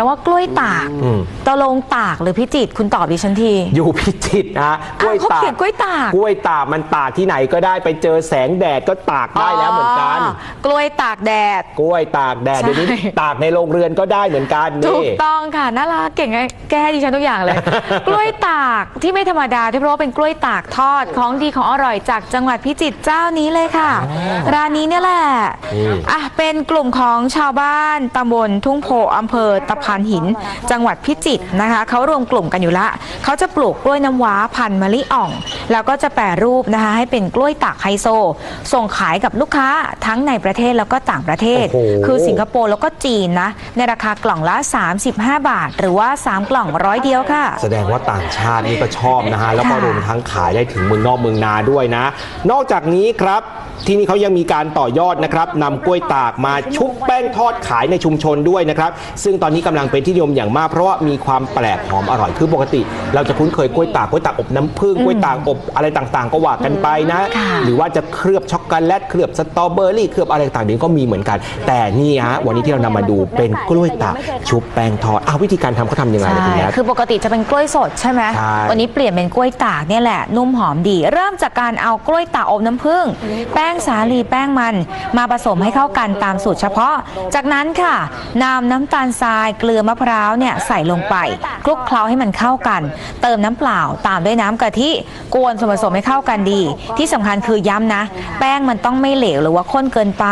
แปลว่ากล้วยตากอืมตะลงตากหรือพิจิตรคุณตอบดิฉันที อยู่พิจิตรนะกล้วยอ้าวเขาตากเขียนกล้วยตาก กล้วยตากมันตากที่ไหนก็ได้ไปเจอแสงแดดก็ตากได้แล้วเหมือนกัน กล้วยตากแดด กล้วยตากแดดใช่เดี๋ยวนี้ตากในโรงเรือนก็ได้เหมือนกันถูนี่กต้องค่ะน่ารักเก่งไงแก้ดิฉันทุกอย่างเลย กล้วยตากที่ไม่ธรรมดาที่เพราะว่าเป็นกล้วยตากทอดของดีของอร่อยจากจังหวัดพิจิตรเจ้านี้เลยค่ะ ร้านนี้เนี่ยแหละอืมอะเป็นกลุ่มของชาวบ้านตำบลทุ่งโพอำเภอตะพานหิน จังหวัดพิจิตรนะคะเขารวมกลุ่มกันอยู่ละเขาจะปลูกกล้วยน้ำว้าพันธุ์มะลิอ่อง แล้วก็จะแปรรูปนะคะให้เป็นกล้วยตากไฮโซ ส่งขายกับลูกค้าทั้งในประเทศแล้วก็ต่างประเทศโอ้โหคือสิงคโปร์แล้วก็จีนนะในราคากล่องละ 35 บาท หรือว่า 3 กล่องร้อยเดียวค่ะ แสดงว่าต่างชาตินี่ก็ชอบนะฮะแล้วก็ค่ะรวมทั้งขายได้ถึงเมืองนอกเมืองนาด้วยนะ นอกจากนี้ครับที่นี่เขายังมีการต่อยอดนะครับนำกล้วยตากมาชุบแป้งทอดขายในชุมชนด้วยนะครับ ซึ่งตอนนี้กำลังเป็นที่นิยมอย่างมาก เพราะว่ามีความแปลกหอมอร่อยคือปกติ เราจะคุ้นเคยกล้วยตากกล้วยตากอบน้ำผึ้งกล้วยตากอบอะไรต่างๆ ก็ว่ากันไปนะค่ะหรือว่าจะเคลือบช็อกโกแลตเคลือบสตรอเบอรี่เคลือบอะไรต่างๆนี้ก็มีเหมือนกัน แต่นี่ฮะวันนี้ที่เรานำมาดูเป็นกล้วยตากชุบแป้งทอดอ้าววิธีการทำเขาทำยังไงใช่ล่ะคุณแนทคือปกติจะเป็นกล้วยสดใช่ไหมใช่วันนี้เปลี่ยนเป็นกล้วยตากเนี่ยแหละนุ่มหอมดี เริ่มจากการเอากล้วยตากอบน้ำผึ้งแป้งสาลีแป้งมัน มาผสมให้เข้ากันตามสูตรเฉพาะ จากนั้นค่ะนำน้ำตาลทรายเกลือมะพร้าวเนี่ยใส่ลงไปคลุกเคล้าให้มันเข้ากัน เติมน้ำเปล่าตามด้วยน้ำกะทิกวนส่วนผสมให้เข้ากันดี ที่สำคัญคือย้ำนะ แป้งมันต้องไม่เหลวหรือว่าข้นเกินไป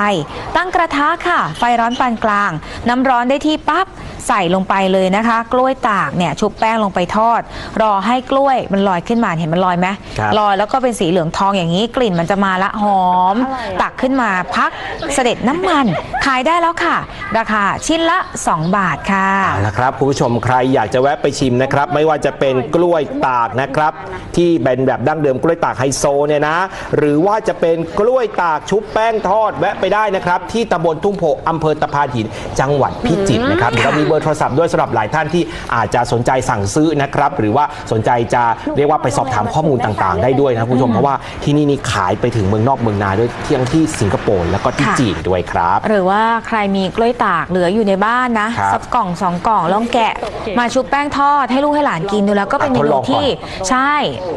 ตั้งกระทะค่ะ ไฟร้อนปานกลาง น้ำร้อนได้ที่ปั๊บ ใส่ลงไปเลยนะคะ กล้วยตากเนี่ยชุบแป้งลงไปทอด รอให้กล้วยมันลอยขึ้นมาเห็นมันลอยไหมครับลอยแล้วก็เป็นสีเหลืองทองอย่างนี้กลิ่นมันจะมาละหอม ตักขึ้นมาพักเสด็จน้ำมัน ขายได้แล้วค่ะ ราคาชิ้นละ 2 บาทค่ะ เอาละครับคุณผู้ชมใครอยากจะแวะไปชิมนะครับ ไม่ว่าจะเป็นกล้วยตากนะครับ ที่เป็นแบบดั้งเดิมกล้วยตากไฮโซเนี่ยนะ หรือว่าจะเป็นกล้วยตากชุบแป้งทอดแวะไปได้นะครับ ที่ตำบลทุ่งโพอำเภอตะพานหิน จังหวัดพิจิตรนะครับเดี๋ยวเรามีเบอร์โทรศัพท์ด้วยสำหรับหลายท่านที่อาจจะสนใจสั่งซื้อนะครับหรือว่าสนใจจะเรียกว่าไปสอบถามข้อมูลต่างๆ ได้ด้วยนะคุณผู้ชมเพราะว่าที่นี่นี่ขายไปถึงเมืองนอกเมืองนาด้วยที่ทั้งที่สิงคโปร์แล้วก็ที่ค่ะ จีนด้วยครับ หรือว่าใครมีกล้วยตากเหลืออยู่ในบ้านนะครับสักกล่องสองกล่องลองแกะ มาชุบแป้งทอดให้ลูกให้หลานกินดูแล้วก็เป็นเมทดลนูองก่อนที่ ใช่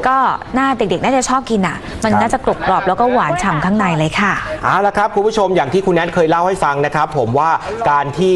ก็น่าเด็กๆ น่าจะชอบกินอะ มันครับ น่าจะกรุบกรอบแล้วก็หวานฉ่ำข้างในเลยค่ะ เอาละครับคุณผู้ชมอย่างที่คุณแนทเคยเล่าให้ฟังนะครับ ผมว่าการที่